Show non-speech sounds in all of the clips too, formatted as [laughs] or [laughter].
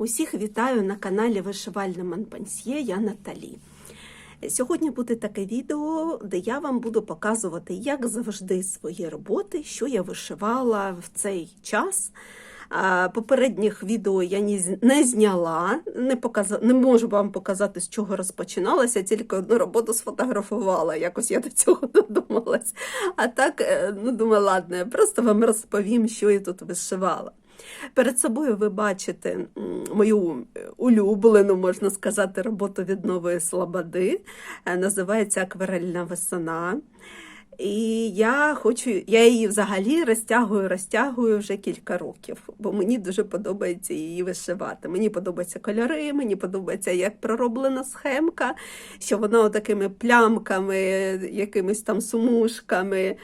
Усіх вітаю на каналі Вишивальне Монпансьє, я Наталі. Сьогодні буде таке відео, де я вам буду показувати, як завжди, свої роботи, що я вишивала в цей час. Попередніх відео я не зняла, не, показа... не можу вам показати, з чого розпочиналася, тільки одну роботу сфотографувала. Якось я до цього [laughs] додумалась. А так, е, ну думаю, ладно, я просто вам розповім, що я тут вишивала. Перед собою ви бачите мою улюблену, можна сказати, роботу від нової слободи. Е, Називається Акварельна весна. І я хочу, я її взагалі розтягую, розтягую вже кілька років, бо мені дуже подобається її вишивати. Мені подобаються кольори, мені подобається, як пророблена схемка, що вона такими плямками, якимись там сумушками,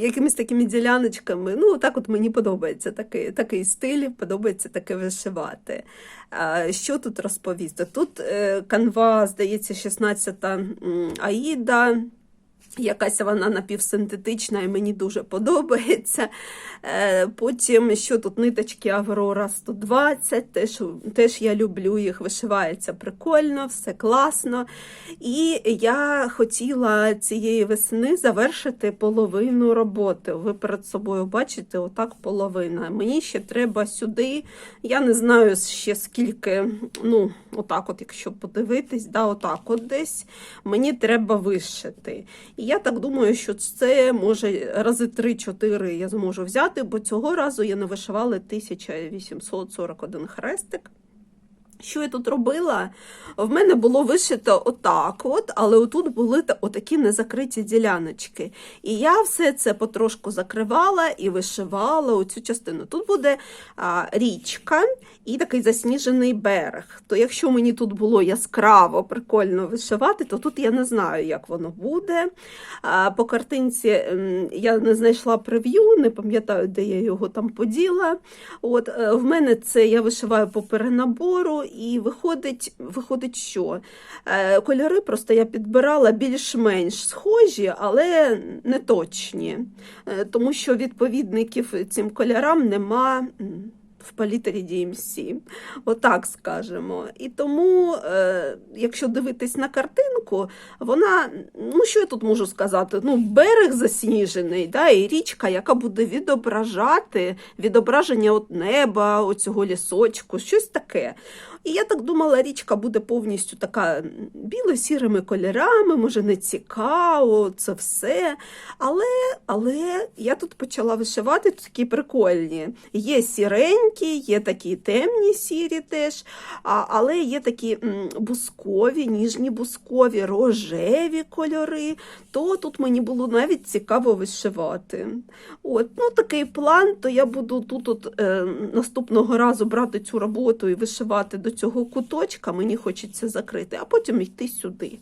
якимись такими діляночками. Ну, так от мені подобається такий, такий стиль, подобається таке вишивати. Що тут розповісти? Тут е, канва, здається, 16-та Аїда. Якась вона напівсинтетична і мені дуже подобається. Е, Потім, що тут ниточки Аврора 120, теж, теж я люблю їх, вишивається прикольно, все класно. І я хотіла цієї весни завершити половину роботи. Ви перед собою бачите, отак половина. Мені ще треба сюди, я не знаю ще скільки, ну, отак, от, якщо подивитись, да, отак от десь мені треба вишити. Я так думаю, що це може рази 3-4 я зможу взяти, бо цього разу я не вишивала 1841 хрестик. Що я тут робила? В мене було вишито отак, от, але отут були та- отакі незакриті діляночки. І я все це потрошку закривала і вишивала оцю частину. Тут буде а, річка і такий засніжений берег. То якщо мені тут було яскраво, прикольно вишивати, то тут я не знаю, як воно буде. А, по картинці я не знайшла прев'ю, не пам'ятаю, де я його там поділа. От, е, в мене це я вишиваю по перенабору, і виходить, виходить що? Е, Кольори просто я підбирала більш-менш схожі, але не точні. Е, Тому що відповідників цим кольорам нема. В палітрі DMC, отак скажемо. І тому, е, якщо дивитись на картинку, вона, ну що я тут можу сказати? Ну, берег засніжений, да, і річка, яка буде відображати відображення от неба, оцього лісочку, щось таке. І я так думала, річка буде повністю така біло-сірими кольорами, може, не цікаво, це все. Але, але я тут почала вишивати такі прикольні. Є сіренькі, є такі темні сірі теж, а, але є такі бускові, ніжні бускові, рожеві кольори. То тут мені було навіть цікаво вишивати. От, ну такий план, то я буду тут от, е, наступного разу брати цю роботу і вишивати до цього куточка, мені хочеться закрити, а потім йти сюди.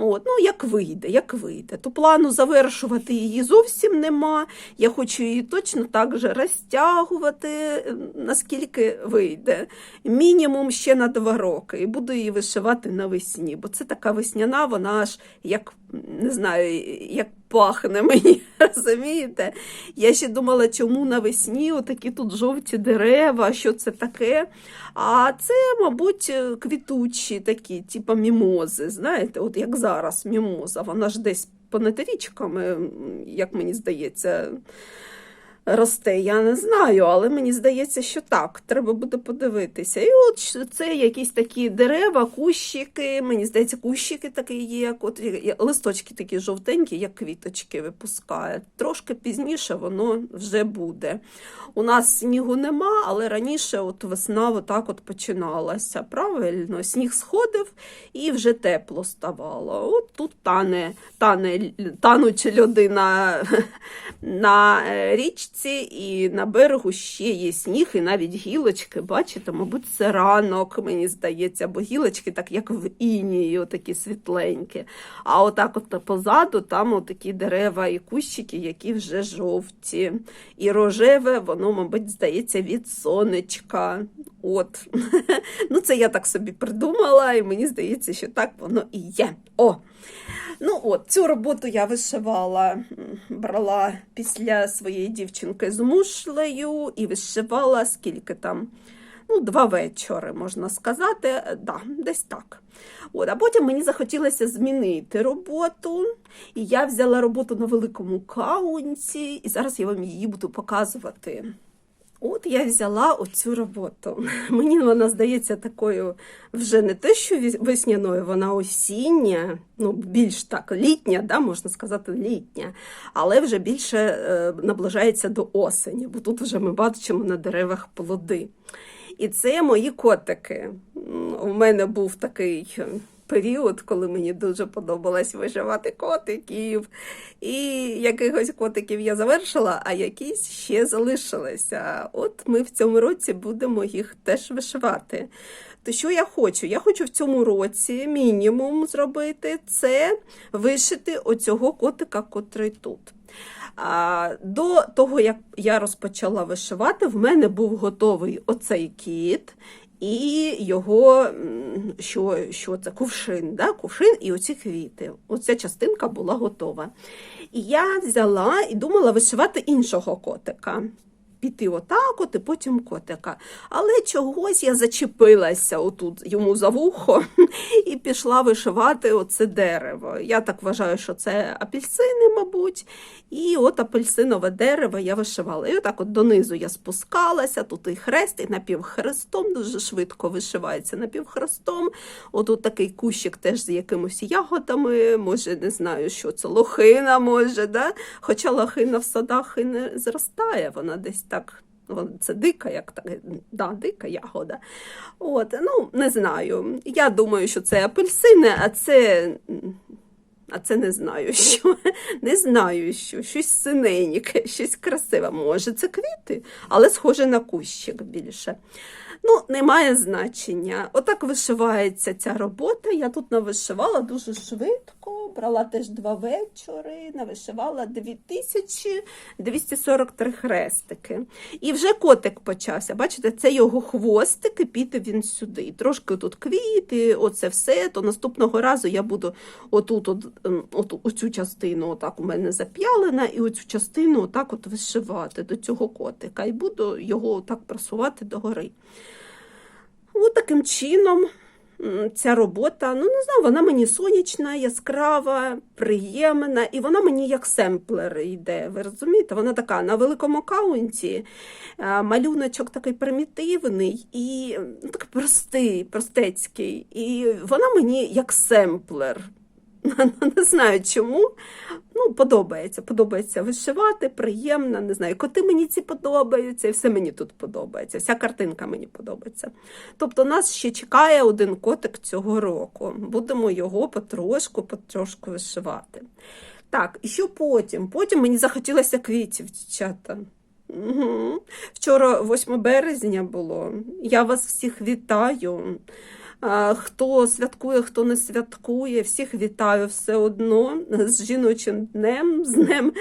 От, ну, як вийде, як вийде. То плану завершувати її зовсім нема. Я хочу її точно так же розтягувати, наскільки вийде. Мінімум ще на два роки. І буду її вишивати навесні, бо це така весняна, вона аж як не знаю, як пахне мені, [laughs] розумієте? Я ще думала, чому навесні отакі тут жовті дерева, що це таке. А це, мабуть, квітучі такі, типу мімози. Знаєте, от як зараз мімоза, вона ж десь понад річками, як мені здається. Росте, я не знаю, але мені здається, що так, треба буде подивитися. І от це якісь такі дерева, кущики. Мені здається, кущики такі є, котрі листочки такі жовтенькі, як квіточки випускає. Трошки пізніше воно вже буде. У нас снігу нема, але раніше от весна отак от починалася. Правильно, сніг сходив і вже тепло ставало. От тут тане, тане, тануть льоди [laughs] на, на річці, і на берегу ще є сніг, і навіть гілочки. Бачите, мабуть, це ранок, мені здається, бо гілочки, так як в інії, такі світленькі. А отак от позаду там такі дерева і кущики, які вже жовті. І рожеве, воно, мабуть, здається, від сонечка. От. [laughs] Ну, це я так собі придумала, і мені здається, що так воно і є. О! Ну от, цю роботу я вишивала, брала після своєї дівчинки з мушлею і вишивала скільки там ну, два вечори, можна сказати, Е, да, десь так. От, а потім мені захотілося змінити роботу, і я взяла роботу на великому каунті, і зараз я вам її буду показувати. От я взяла оцю роботу. [laughs] Мені вона здається такою вже не те, що весняною, вона осіння, ну більш так літня, да, можна сказати, літня, але вже більше е, наближається до осені, бо тут вже ми бачимо на деревах плоди. І це мої котики. У мене був такий період, коли мені дуже подобалось виживати котиків. І якихось котиків я завершила, а якісь ще залишилися. От ми в цьому році будемо їх теж вишивати. То що я хочу? Я хочу в цьому році мінімум зробити це вишити оцього котика, котрий тут. А, до того, як я розпочала вишивати, в мене був готовий оцей кіт і його що, що це кувшин, да? кувшин і оці квіти. Оця частинка була готова. І я взяла і думала вишивати іншого котика. Піти отак, от і потім котика. Але чогось я зачепилася отут йому за вухо і пішла вишивати оце дерево. Я так вважаю, що це апельсини, мабуть. І от апельсинове дерево я вишивала. І отак от донизу я спускалася, тут і хрест, і напівхрестом дуже швидко вишивається напівхрестом. Отут такий кущик теж з якимось ягодами, може, не знаю, що це лохина, може, да? хоча лохина в садах і не зростає, вона десь так. Це дика, як так, да, дика ягода. От, ну, не знаю. Я думаю, що це апельсини, а це. А це не знаю, [laughs] що. Не знаю, що. Щось синеньке, щось красиве. Може, це квіти, але схоже на кущик більше. Ну, немає значення. Отак вишивається ця робота. Я тут навишивала дуже швидко, брала теж два вечори, навишивала 2243 хрестики. І вже котик почався. Бачите, це його хвостик, і піде він сюди. Трошки тут квіти, оце все. То наступного разу я буду отут, от, ем, от, оцю частину, отак у мене зап'ялена, і оцю частину отак от вишивати до цього котика. І буду його отак просувати догори. От таким чином ця робота, ну не знаю, вона мені сонячна, яскрава, приємна, і вона мені як семплер йде. Ви розумієте? Вона така на великому аккаунті, е, малюночок такий примітивний і ну, такий простий, простецький. І вона мені як семплер. Не знаю чому. Ну, подобається. Подобається вишивати, приємно, не знаю. Коти мені ці подобаються, і все мені тут подобається. Вся картинка мені подобається. Тобто нас ще чекає один котик цього року. Будемо його потрошку, потрошку вишивати. Так, і що потім? Потім мені захотілося квітів, дівчата. Угу. Вчора 8 березня було. Я вас всіх вітаю. Хто святкує, хто не святкує, всіх вітаю все одно з жіночим днем, з днем,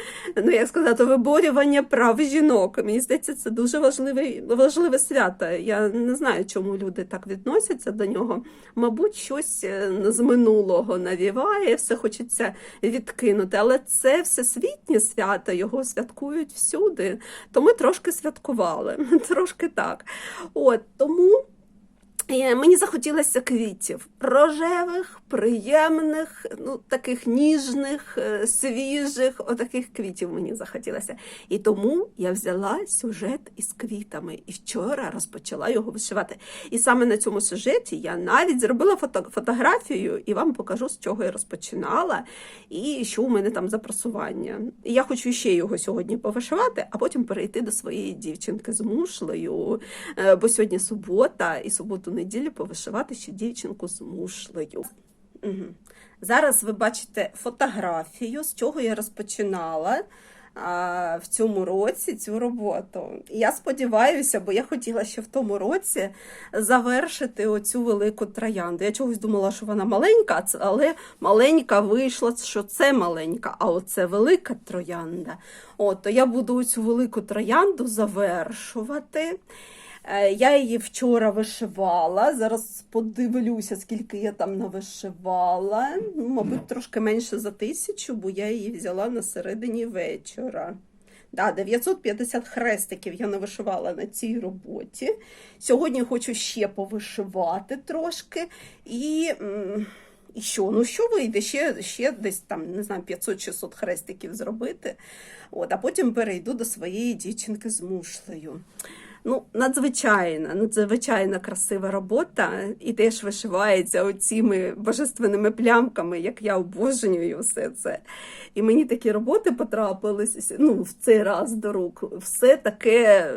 ну як сказати, виборювання прав жінок. Мені здається, це дуже важливе, важливе свято. Я не знаю, чому люди так відносяться до нього. Мабуть, щось е, з минулого навіває, все хочеться відкинути. Але це всесвітнє свято, його святкують всюди. То ми трошки святкували, [laughs] трошки так. От тому. Е, Мені захотілося квітів рожевих, приємних, ну таких ніжних, е, свіжих, отаких квітів мені захотілося. І тому я взяла сюжет із квітами і вчора розпочала його вишивати. І саме на цьому сюжеті я навіть зробила фото фотографію і вам покажу, з чого я розпочинала і що у мене там за просування. І я хочу ще його сьогодні повишивати, а потім перейти до своєї дівчинки з мушлею, е, бо сьогодні субота, і суботу-неділю повишивати ще дівчинку з мушлею. Угу. Зараз ви бачите фотографію, з чого я розпочинала а, в цьому році цю роботу. Я сподіваюся, бо я хотіла ще в тому році завершити оцю велику троянду. Я чогось думала, що вона маленька, але маленька вийшла, що це маленька, а оце велика троянда. От, то я буду цю велику троянду завершувати. Е, Я її вчора вишивала. Зараз подивлюся, скільки я там навишивала. Ну, мабуть, трошки менше за тисячу, бо я її взяла на середині вечора. Да, 950 хрестиків я не вишивала на цій роботі. Сьогодні хочу ще повишивати трошки. І, і що? Ну, що вийде? Ще, ще десь там, не знаю, 500-600 хрестиків зробити. От, а потім перейду до своєї дівчинки з мушлею. Ну, надзвичайна, надзвичайно красива робота, і теж вишивається оціми божественними плямками, як я обожнюю все це. І мені такі роботи потрапились ну, в цей раз до рук. Все таке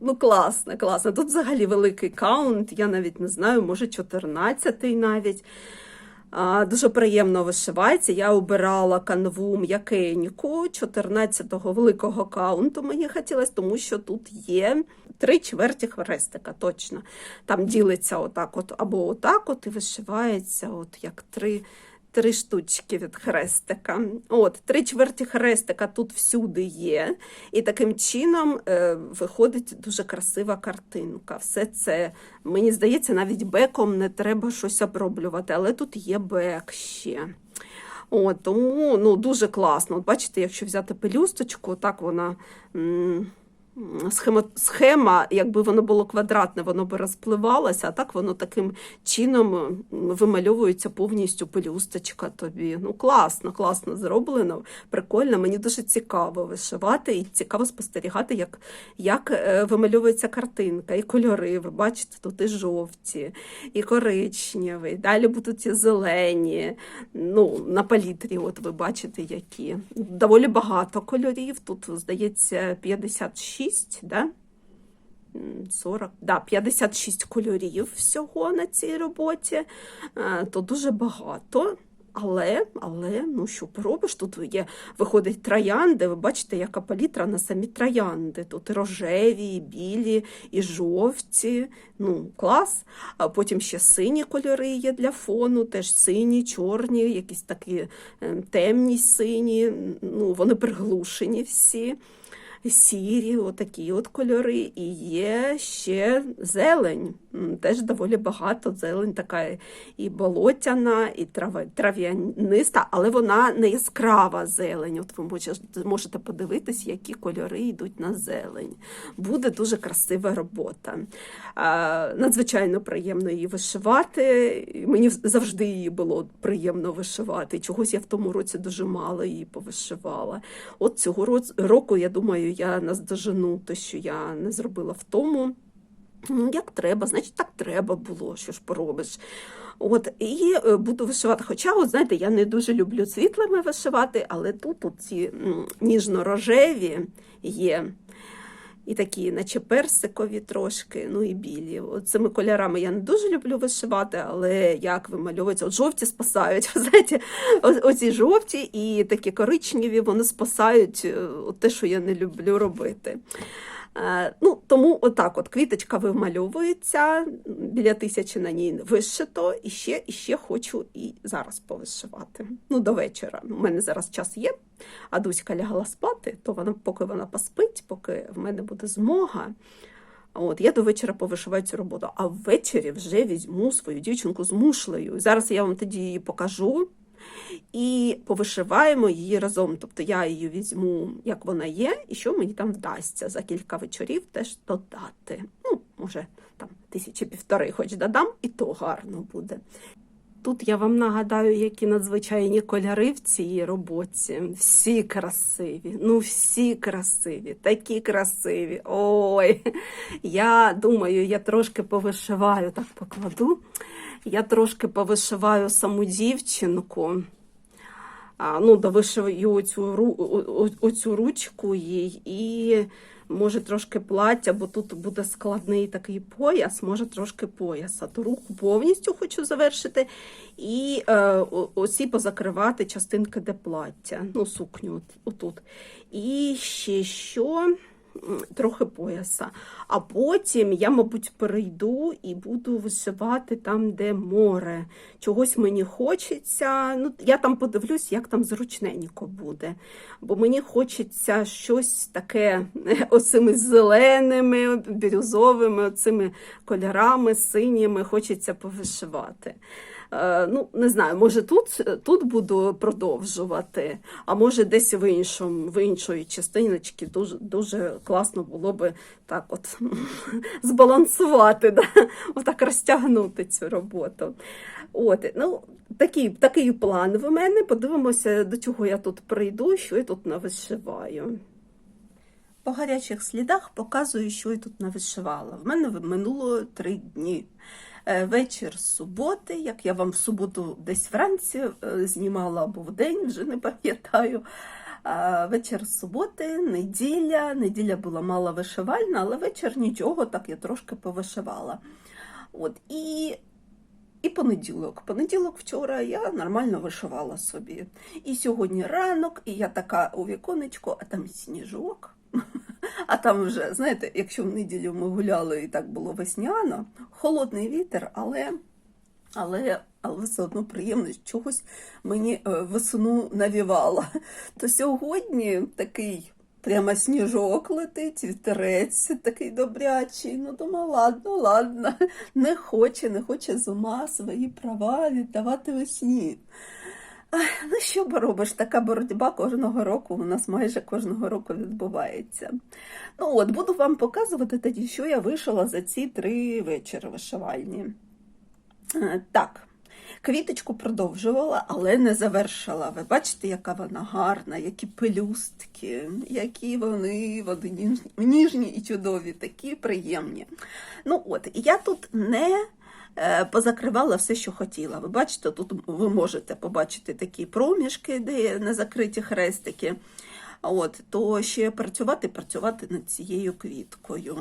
ну, класне, класне. Тут взагалі великий каунт, я навіть не знаю, може 14-й навіть. А, Дуже приємно вишивається. Я обирала канву м'якеньку 14-го великого каунту. Мені хотілося, тому що тут є три чверті хрестика. Точно там ділиться отак, от або отак, от і вишивається, от як три. Три штучки від хрестика. От, три чверті хрестика тут всюди є. І таким чином е, виходить дуже красива картинка. Все це, мені здається, навіть беком не треба щось оброблювати, але тут є бек ще. От, тому ну, дуже класно. От бачите, якщо взяти пелюсточку, так вона. М Схема, схема, якби воно було квадратне, воно би розпливалося, а так воно таким чином вимальовується повністю пелюсточка тобі. Ну, класно, класно зроблено, прикольно. Мені дуже цікаво вишивати і цікаво спостерігати, як як е, вимальовується картинка, і кольори. Ви бачите, тут і жовті, і коричневі, далі будуть і зелені. Ну, На палітрі, от ви бачите, які. Доволі багато кольорів. Тут, здається, 56. 6, да? 40, да, 56 кольорів всього на цій роботі, то дуже багато. Але, але, ну що поробиш? Тут є, виходить троянди. Ви бачите, яка палітра на самі троянди. Тут і рожеві, і білі, і жовті. Ну, клас. А потім ще сині кольори є для фону, теж сині, чорні, якісь такі темні сині. Ну, Вони приглушені всі сірі, отакі от кольори, і є ще зелень. Теж доволі багато. Зелень така і болотяна, і трав'яниста, але вона не яскрава зелень. От ви можете подивитись, які кольори йдуть на зелень. Буде дуже красива робота. Надзвичайно приємно її вишивати. Мені завжди її було приємно вишивати. Чогось я в тому році дуже мало її повишивала. От цього року, я думаю, я наздожену те, що я не зробила в тому. Ну, як треба, значить, так треба було, що ж поробиш. От, І е, буду вишивати. Хоча, от, знаєте, я не дуже люблю світлими вишивати, але тут ці ніжно-рожеві є. І такі, наче персикові трошки, ну і білі. От Цими кольорами я не дуже люблю вишивати, але як вимальовується, от жовті спасають. [laughs] знаєте, Оці жовті і такі коричневі, вони спасають е, те, що я не люблю робити. Е, ну, Тому отак от квіточка вимальовується, біля тисячі на ній вишито, і ще і ще хочу і зараз повишивати. Ну, До вечора. У мене зараз час є, а Дуська лягала спати, то вона, поки вона поспить, поки в мене буде змога. От, Я до вечора повишиваю цю роботу, а ввечері вже візьму свою дівчинку з мушлею. Зараз я вам тоді її покажу і повишиваємо її разом. Тобто я її візьму, як вона є, і що мені там вдасться за кілька вечорів теж додати. Ну, може, там тисячі півтори, хоч додам, і то гарно буде. Тут я вам нагадаю, які надзвичайні кольори в цій роботі. Всі красиві, ну всі красиві, такі красиві. Ой, я думаю, я трошки повишиваю, так покладу. Я трошки повишиваю саму дівчинку. А, ну, Довишиваю оцю, оцю ручку їй і може трошки плаття, бо тут буде складний такий пояс, може трошки пояса. То руку повністю хочу завершити. І е, оці позакривати частинки де плаття, ну, сукню отут. І ще що трохи пояса. А потім я, мабуть, перейду і буду вишивати там, де море. Чогось мені хочеться. Ну, Я там подивлюсь, як там зручненько буде. Бо мені хочеться щось таке [laughs] оцими зеленими, бірюзовими, оцими кольорами, синіми, хочеться повишивати. Е, Ну, не знаю, може тут, тут буду продовжувати, а може десь в іншому, в іншої частиночки дуже, дуже класно було би так от [laughs] збалансувати, да? отак розтягнути цю роботу. От, ну, такий, такий план в мене. Подивимося, до чого я тут прийду, що я тут навишиваю. По гарячих слідах показую, що я тут навишивала. В мене минуло три дні. Е, Вечір суботи, як я вам в суботу десь вранці е, знімала або в день, вже не пам'ятаю. Вечір суботи, неділя. Неділя була мало вишивальна, але вечір нічого, так я трошки повишивала. От, і, і понеділок. Понеділок вчора я нормально вишивала собі. І сьогодні ранок, і я така у віконечку, а там сніжок. А там вже, знаєте, якщо в неділю ми гуляли і так було весняно, холодний вітер, але, але, але все одно приємно чогось мені е, весну навівала. То сьогодні такий прямо сніжок летить, вітерець такий добрячий. Ну, думаю, ладно, ладно, не хоче, не хоче з ума свої права віддавати весні. Ну, що поробиш, така боротьба кожного року у нас майже кожного року відбувається. Ну от, буду вам показувати тоді, що я вишила за ці три вечори вишивальні. Е, Так, квіточку продовжувала, але не завершила. Ви бачите, яка вона гарна, які пелюстки, які вони, вони ніжні, і чудові, такі приємні. Ну от, я тут не позакривала все, що хотіла. Ви бачите, тут ви можете побачити такі проміжки, де не закриті хрестики. От, то ще працювати, працювати над цією квіткою.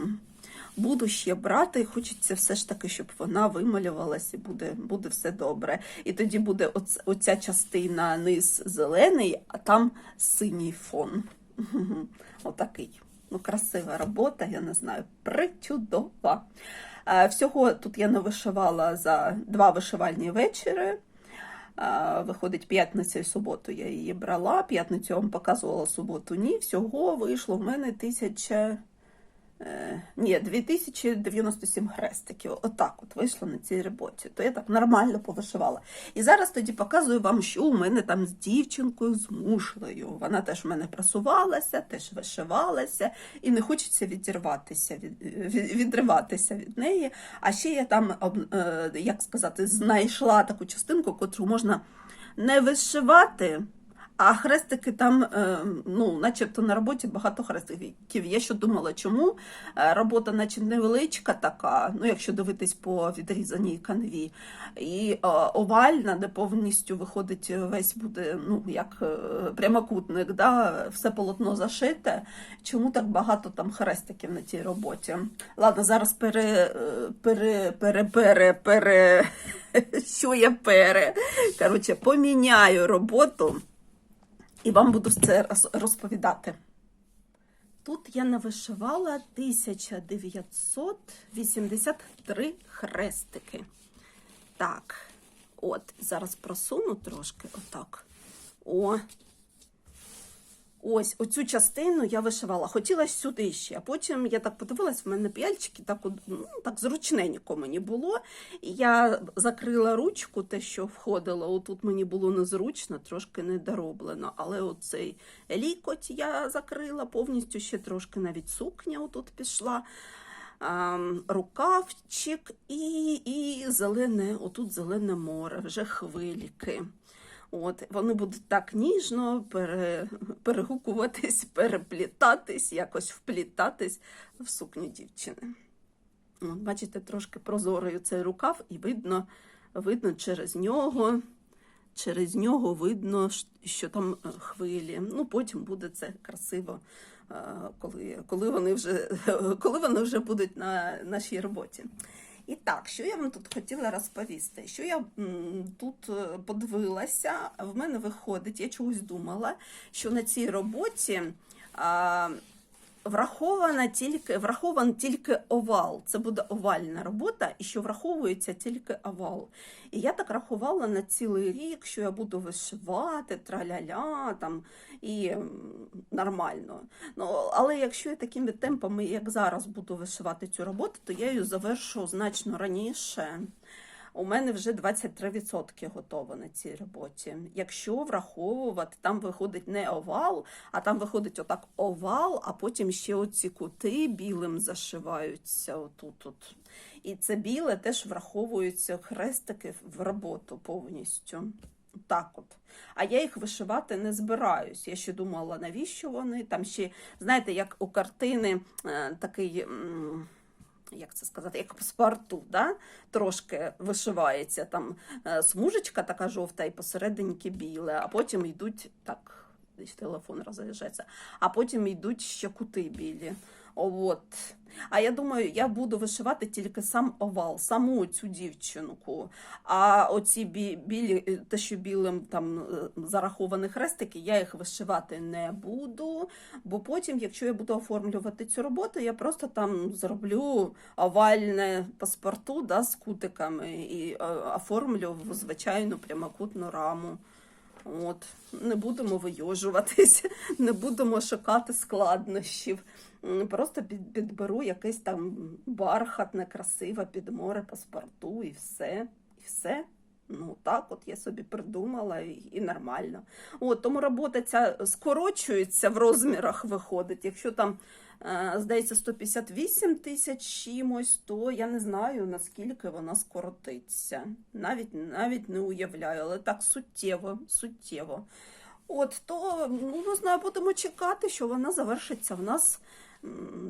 Буду ще брати, хочеться все ж таки, щоб вона вималювалася і буде, буде все добре. І тоді буде оц, оця частина низ зелений, а там синій фон. [laughs] Отакий. Ну, красива робота, я не знаю, причудова. Е, Всього тут я навишивала за два вишивальні вечори. Виходить, п'ятниця і суботу я її брала. П'ятницю я вам показувала суботу. Ні, всього вийшло в мене тисяча. Е, ні, 2097 хрестиків. Отак от вийшло на цій роботі. То я так нормально повишивала. І зараз тоді показую вам, що у мене там з дівчинкою з мушлею. Вона теж в мене просувалася, теж вишивалася, і не хочеться відірватися від, від, відриватися від неї. А ще я там, е, як сказати, знайшла таку частинку, котру можна не вишивати. А хрестики там, е, ну, начебто на роботі багато хрестиків. Я що думала, чому Е, робота, наче невеличка така, ну, якщо дивитись по відрізаній канві, і е, овальна, де повністю виходить весь буде, ну, як прямокутник, да? все полотно зашите. Чому так багато там хрестиків на цій роботі? Ладно, зараз пере, пере, пере, пере, пере, [laughs] що я пере. Коротше, поміняю роботу і вам буду це розповідати. Тут я навишивала 1983 хрестики. Так, от, зараз просуну трошки отак. О. Ось оцю частину я вишивала. Хотіла сюди ще, а потім я так подивилась, в мене п'яльчики так, ну, так зручненько мені було. Я закрила ручку, те, що входило. Отут мені було незручно, трошки недороблено. Але оцей лікоть я закрила повністю, ще трошки навіть сукня отут пішла. Рукавчик і, і зелене, отут зелене море, вже хвиліки. От, вони будуть так ніжно пере, перегукуватись, переплітатись, якось вплітатись в сукню дівчини. От, бачите, трошки прозорий цей рукав, і видно, видно через нього, через нього видно, що там е, хвилі. Ну, потім буде це красиво, е, коли, коли, вони, вже, [laughs] коли вони вже будуть на нашій роботі. І так, що я вам тут хотіла розповісти? Що я тут е, подивилася, в мене виходить, я чогось думала, що на цій роботі врахована тільки, врахований тільки овал. Це буде овальна робота, і що враховується тільки овал. І я так рахувала на цілий рік, що я буду вишивати, траля-ля, там, і нормально. Ну, але якщо я такими темпами, як зараз буду вишивати цю роботу, то я її завершу значно раніше. У мене вже 23% готово на цій роботі. Якщо враховувати, там виходить не овал, а там виходить отак овал, а потім ще оці кути білим зашиваються отут. От. І це біле теж враховуються хрестики в роботу повністю. Так от. А я їх вишивати не збираюсь. Я ще думала, навіщо вони. Там ще, знаєте, як у картини е, такий. Як це сказати, як паспорту, да? трошки вишивається там е, смужечка така жовта і посередині біле, а потім йдуть так, телефон розряджається, а потім йдуть ще кути білі. От. А я думаю, я буду вишивати тільки сам овал, саму цю дівчинку. А оці бі- білі, е, те, що білим там е, зараховані хрестики, я їх вишивати не буду. Бо потім, якщо я буду оформлювати цю роботу, я просто там зроблю овальне паспорту да, з кутиками і е, оформлю в звичайну прямокутну раму. От, не будемо вийожуватись, [laughs] не будемо шукати складнощів. Просто підберу якесь там бархатне, красиве під море паспорту і все. І все. Ну так, от я собі придумала і, і нормально. От, тому робота ця скорочується в розмірах виходить. Якщо там, е, здається, 158 тисяч чимось, то я не знаю, наскільки вона скоротиться. Навіть, навіть не уявляю, але так суттєво, суттєво. От, то, ну, будемо чекати, що вона завершиться в нас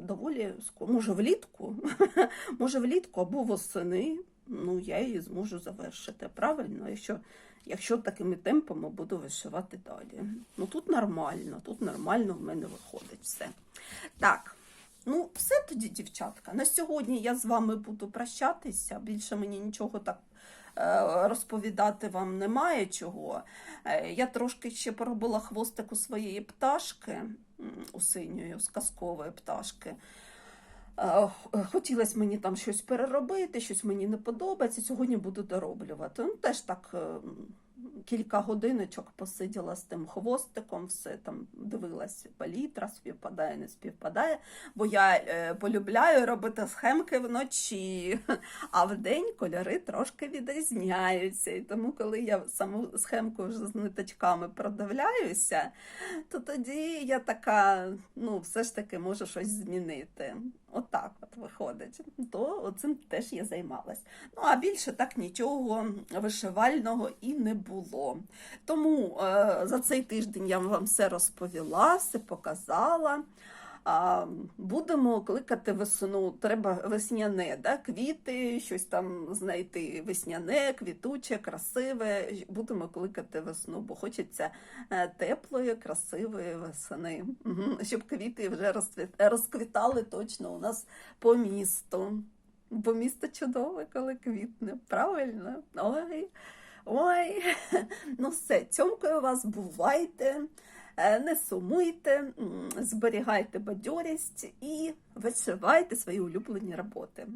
доволі. Може, влітку, [laughs] може, влітку або восени. Ну, я її зможу завершити. Правильно, якщо, якщо такими темпами буду вишивати далі. Ну тут нормально, тут нормально в мене виходить все. Так. Ну, все тоді, дівчатка. На сьогодні я з вами буду прощатися. Більше мені нічого так е, розповідати вам немає чого. Е, Я трошки ще поробила хвостик у своєї пташки, у синьої, з казкової пташки. Хотілося мені там щось переробити, щось мені не подобається. Сьогодні буду дороблювати. Ну, теж так е, м, кілька годиночок посиділа з тим хвостиком, все там дивилась, палітра співпадає, не співпадає. Бо я е, полюбляю робити схемки вночі, [laughs] а вдень кольори трошки відрізняються. І тому, коли я саму схемку вже з ниточками продивляюся, то тоді я така, ну, все ж таки можу щось змінити. Отак от виходить. То цим теж я займалась. Ну, а більше так нічого вишивального і не було. Тому е, за цей тиждень я вам все розповіла, все показала. Будемо кликати весну. Треба весняне, да? квіти, щось там знайти весняне, квітуче, красиве. Будемо кликати весну, бо хочеться е, теплої, красивої весни. Щоб квіти вже розквітали точно у нас по місту. Бо місто чудове, коли квітне, правильно? Ой, ой. [laughs] Ну все, цьомкою вас, бувайте. Е, Не сумуйте, зберігайте бадьорість і вишивайте свої улюблені роботи.